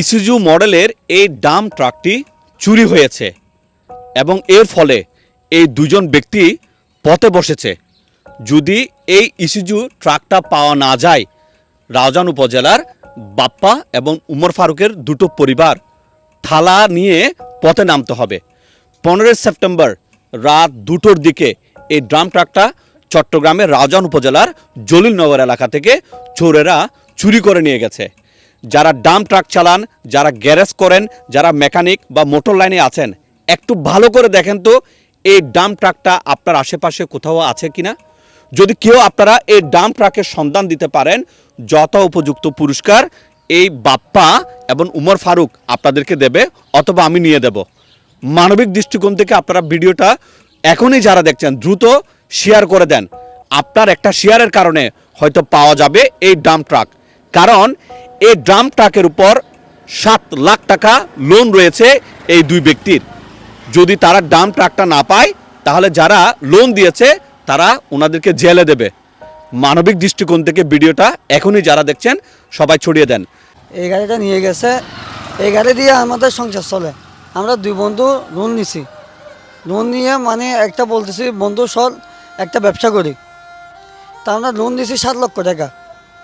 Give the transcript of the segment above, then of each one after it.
Isuzu মডেলের এই ডাম ট্রাকটি চুরি হয়েছে এবং এর ফলে এই দুজন ব্যক্তি পথে বসেছে। যদি এই ইসুজু ট্রাকটা পাওয়া না যায়, রাউজান উপজেলার বাপ্পা এবং উমর ফারুকের দুটো পরিবার থালা নিয়ে পথে নামতে হবে। পনেরোই সেপ্টেম্বর রাত দুটোর দিকে এই ড্রাম ট্রাকটা চট্টগ্রামের রাউজান উপজেলার জলিলনগর এলাকা থেকে চোরেরা চুরি করে নিয়ে গেছে। যারা ডাম ট্রাক চালান, যারা গ্যারেজ করেন, যারা মেকানিক বা মোটর লাইনে আছেন, একটু ভালো করে দেখেন তো, এই ডাম ট্রাকটা আপনার আশেপাশে কোথাও আছে কি না যদি কেউ আপনারা এই ডাম ট্রাকের সন্ধান দিতে পারেন যত উপযুক্ত পুরস্কার এই বাপ্পা এবং উমর ফারুক আপনাদেরকে দেবে অথবা আমি নিয়ে দেব। মানবিক দৃষ্টিকোণ থেকে আপনারা ভিডিওটা এখনই যারা দেখছেন, দ্রুত শেয়ার করে দেন। আপনার একটা শেয়ারের কারণে হয়তো পাওয়া যাবে এই ডাম ট্রাক। কারণ এই ড্রাম ট্রাকের উপর সাত লাখ টাকা লোন রয়েছে এই দুই ব্যক্তির। যদি তারা ড্রাম ট্রাকটা না পায়, তাহলে যারা লোন দিয়েছে, তারা ওনাদেরকে জেলে দেবে। মানবিক দৃষ্টিকোণ থেকে ভিডিওটা এখনই যারা দেখছেন, সবাই ছড়িয়ে দেন। এই গাড়িটা নিয়ে গেছে। এই গাড়ি দিয়ে আমাদের সংসার চলে। আমরা দুই বন্ধু লোন নিছি। লোন নিয়ে মানে একটা বলতেছি, বন্ধু সল একটা ব্যবসা করি। তা আমরা লোন দিছি সাত লক্ষ টাকা।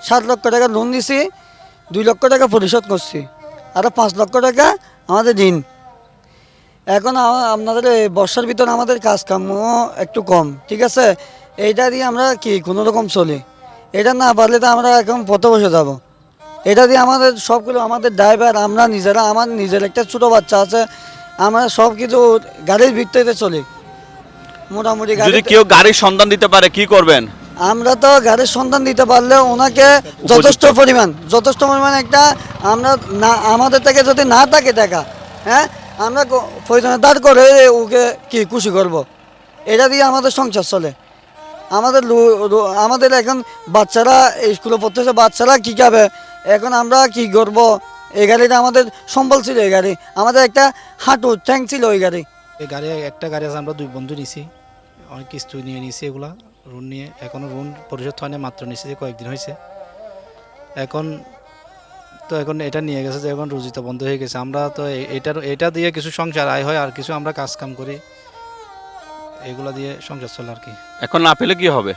সাত লক্ষ টাকা লোন দিছি দুই লক্ষ টাকা পরিশোধ করছি আরও পাঁচ লক্ষ টাকা আমাদের ঋণ। এখন আপনাদের বর্ষার ভিতরে আমাদের কাজ কাম একটু কম ঠিক আছে? এইটা দিয়ে আমরা কি কোনো রকম চলি? এটা না পারলে তো আমরা এখন পথে বসে যাব। এটা দিয়ে আমাদের সবগুলো আমাদের ড্রাইভার আমরা নিজেরা আমার নিজের একটা ছোটো বাচ্চা আছে আমরা সব কিছু গাড়ির ভিত্তিতে চলি। মোটামুটি গাড়ি যদি কেউ গাড়ির সন্ধান দিতে পারে কি করবেন? আমরা তো গাড়ির সন্ধান দিতে পারলে ওনাকে যথেষ্ট পরিমাণ যথেষ্ট পরিমাণ একটা আমরা না আমাদের থেকে যদি না থাকে টাকা হ্যাঁ আমরা প্রয়োজনে দাঁড় করে ওকে কি খুশি করব। এটা দিয়ে আমাদের সংসার চলে। আমাদের আমাদের এখন বাচ্চারা স্কুলে পড়তেছে বাচ্চারা কী খাবে? এখন আমরা কি করব? এই গাড়িটা আমাদের সম্বল ছিল এই গাড়ি। আমাদের একটা হাঁটু ঠ্যাং ছিল ওই গাড়ি। এই গাড়ি একটা গাড়ি আছে আমরা দুই বন্ধু নিছি। অনেক কিস্তি নিয়ে নিছি এগুলা। ঋণ নিয়ে। এখনও ঋণ পরিশোধ হয়নি মাত্র নিছি যে কয়েকদিন হয়েছে। এখন তো এখন এটা নিয়ে গেছে যে এখন রুজি তো বন্ধ হয়ে গেছে। আমরা তো এটার এটা দিয়ে কিছু সংসার আয় হয় আর কিছু আমরা কাজ কাম করি। এগুলা দিয়ে সংসার চলে আর কি। এখন না পেলে কি হবে?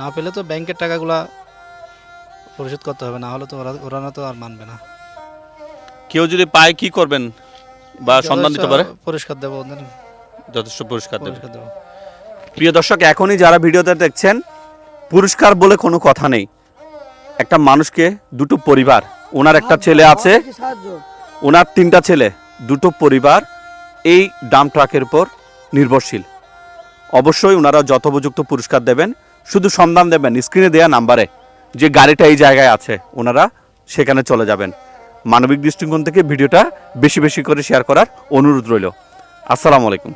না পেলে তো ব্যাংকের টাকাগুলা পরিশোধ করতে হবে না হলে তো ওরা ওরা না তো আর মানবে না। কেউ যদি পায় কি করবেন? বা সন্ধান দিতে পারে? পরিষ্কার দেবো যথেষ্ট পুরস্কার পরিষ্কার দেবো। প্রিয় দর্শক, এখনই যারা ভিডিওতে দেখছেন, পুরস্কার বলে কোনো কথা নেই। একটা মানুষকে, দুটো পরিবার, ওনার একটা ছেলে আছে, ওনার তিনটা ছেলে, দুটো পরিবার, এই ডাম ট্রাকের উপর নির্ভরশীল। অবশ্যই ওনারা যথোপযুক্ত পুরস্কার দেবেন, শুধু সন্ধান দেবেন, স্ক্রিনে দেওয়া নাম্বারে যে গাড়িটা এই জায়গায় আছে, ওনারা সেখানে চলে যাবেন। মানবিক দৃষ্টিকোণ থেকে ভিডিওটা বেশি বেশি করে শেয়ার করার অনুরোধ রইল। আসসালামু আলাইকুম।